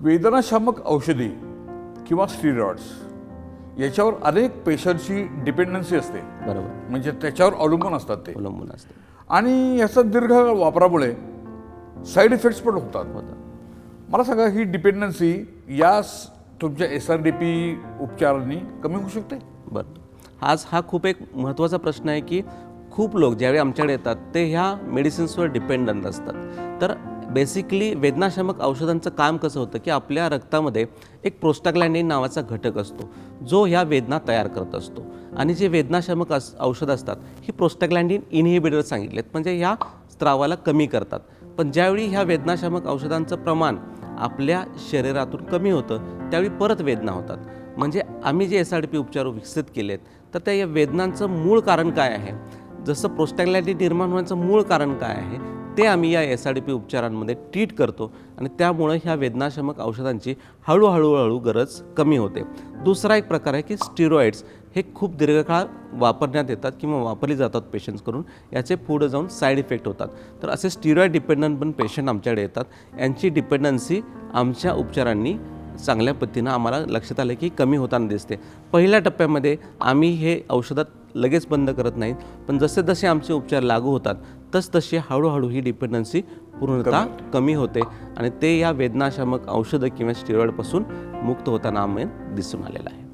वेदनाशामक औषधी किंवा स्टिरॉइड्स याच्यावर अनेक पेशंटची डिपेंडन्सी असते. बरोबर. म्हणजे त्याच्यावर अवलंबून असतात ते. अवलंबून असते. आणि याचा दीर्घ वापरामुळे साईड इफेक्ट्स पण होतात. होतं मला सांगा ही डिपेंडन्सी या तुमच्या एस आर डी पी उपचारांनी कमी होऊ शकते? बरं. आज हा खूप एक महत्त्वाचा प्रश्न आहे की खूप लोक ज्यावेळी आमच्याकडे येतात ते ह्या मेडिसिन्सवर डिपेंडंट असतात. तर बेसिकली वेदनाशामक औषधांचं काम कसं होतं की आपल्या रक्तामध्ये एक प्रोस्टाग्लॅन्डिन नावाचा घटक असतो जो ह्या वेदना तयार करत असतो. आणि जे वेदनाशामक अस औषधं असतात ही प्रोस्टाग्लॅन्डिन इनहिबिटर सांगितलेत म्हणजे ह्या स्त्रावाला कमी करतात. पण ज्यावेळी ह्या वेदनाशामक औषधांचं प्रमाण आपल्या शरीरातून कमी होतं त्यावेळी परत वेदना होतात. म्हणजे आम्ही जे एस आर पी उपचार विकसित केलेत तर त्या या वेदनांचं मूळ कारण काय आहे? जसं प्रोस्टॅग्लॅटी निर्माण होण्याचं मूळ कारण काय आहे? ते आम्ही या एस आर डी पी उपचारांमध्ये ट्रीट करतो आणि त्यामुळं ह्या वेदनाशामक औषधांची हळूहळू हळू गरज कमी होते. दुसरा एक प्रकार आहे की स्टिरॉइड्स हे खूप दीर्घकाळ वापरण्यात येतात किंवा वापरली जातात पेशंट्सकडून याचे पुढे जाऊन साईड इफेक्ट होतात. तर असे स्टिरॉइड डिपेंडंट पण पेशंट आमच्याकडे येतात. यांची डिपेंडन्सी आमच्या उपचारांनी चांगल्या पद्धतीनं आम्हाला लक्षात आलं की कमी होताना दिसते. पहिल्या टप्प्यामध्ये आम्ही हे औषधात लगेच बंद करत नाहीत. पण जसे जसे आमचे उपचार लागू होतात तस तशी हळूहळू ही डिपेंडन्सी पूर्णतः कमी होते. आणि ते या वेदनाशामक औषधं किंवा स्टिरॉइडपासून मुक्त होताना आम्ही दिसून आलेलं आहे.